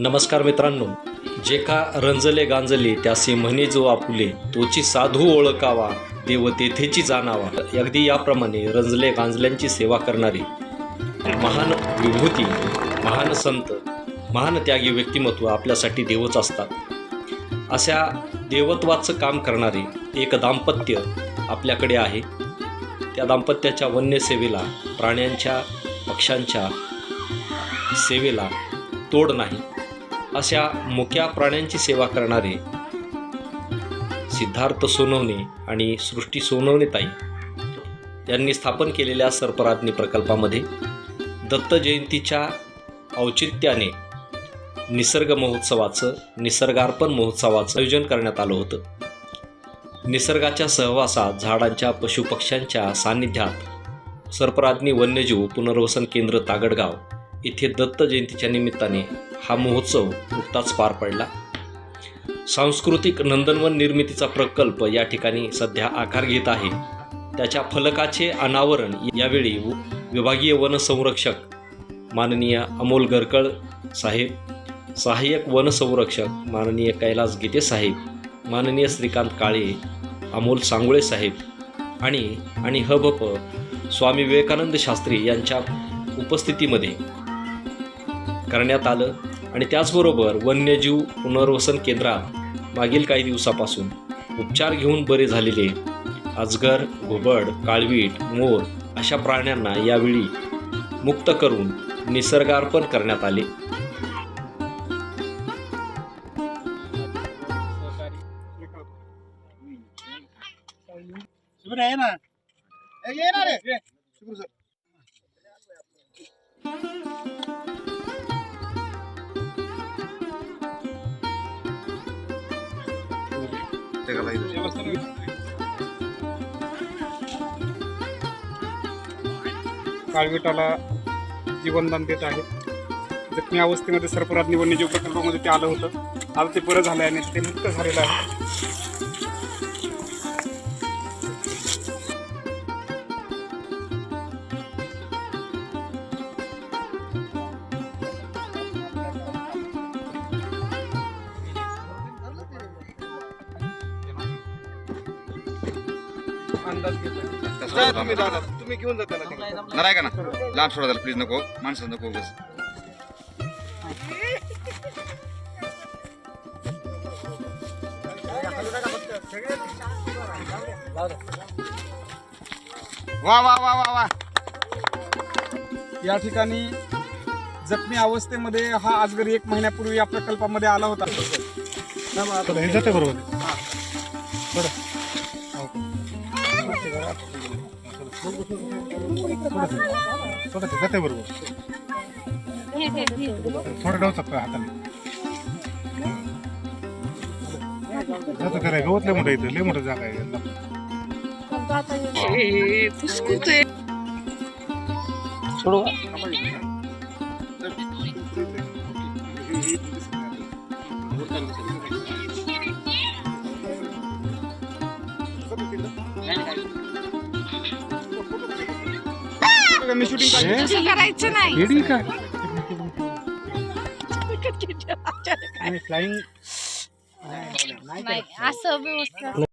नमस्कार मित्रांनो जे का रंजले गांजले त्यासे म्हणे जो आपुले तोची साधू ओळखावा देव तेथेची जाणावा. अगदी याप्रमाणे रंजले गांजल्यांची सेवा करणारे महान विभूती महान संत महान त्यागी व्यक्तिमत्व आपल्यासाठी देवच असतात. अशा देवत्वाचं काम करणारे एक दाम्पत्य आपल्याकडे आहे. त्या दाम्पत्याच्या वन्यसेवेला प्राण्यांच्या पक्ष्यांच्या सेवेला तोड नाही. अशा मुक्या प्राण्यांची सेवा करणारे सिद्धार्थ सोनवणे आणि सृष्टी सोनवणे ताई यांनी स्थापन केलेल्या सर्पराज्ञी प्रकल्पामध्ये दत्त जयंतीच्या औचित्याने निसर्ग महोत्सवाचं निसर्गार्पण महोत्सवाचं आयोजन करण्यात आलं होतं. निसर्गाच्या सहवासात झाडांच्या पशुपक्ष्यांच्या सान्निध्यात सर्पराज्ञी वन्यजीव पुनर्वसन केंद्र तागडगाव इथे दत्त जयंतीच्या निमित्ताने हा महोत्सव नुकताच पार पडला. सांस्कृतिक नंदनवन निर्मितीचा प्रकल्प या ठिकाणी सध्या आकार घेत आहे. त्याच्या फलकाचे अनावरण यावेळी विभागीय वनसंरक्षक माननीय अमोल गरकळ साहेब सहाय्यक वनसंरक्षक माननीय कैलास गीते साहेब माननीय श्रीकांत काळे अमोल सांगोळे साहेब आणि आणि हबप स्वामी विवेकानंद शास्त्री यांच्या उपस्थितीमध्ये करण्यात आलं आणि त्याचबरोबर वन्यजीव पुनर्वसन केंद्रात मागील काही दिवसापासून उपचार घेऊन बरे झालेले अजगर घुबड काळवीट मोर अशा प्राण्यांना यावेळी मुक्त करून निसर्गार्पण करण्यात आले. आहे ना. ए, काळविटाला जीवनदान देत आहेत जखमी अवस्थेमध्ये सर्पराज वन्यजीव प्रकल्पामध्ये ते आलं होतं. आता ते बरं झालं आहे आणि ते मुक्त झालेलं आहे. अंदाज घेतोय. जा तुम्ही तुम्ही घेऊन तिकडे. का ना लांब सोडा त्याला प्लीज नको. माणसं नको बस वा वा वा वा वा. या ठिकाणी जखमी अवस्थेमध्ये हा आजगर एक महिन्यापूर्वी या प्रकल्पामध्ये आला होता. हे जाते जाते बरोबर थोडं डाव का हाताने. जातं खरं गवत लय मोठं इथं लय मोठं जागा आहे मी शूटिंग काढली. तसं करायचं नाही. रेडी का? फ्लाइंग नाही असं व्यवस्था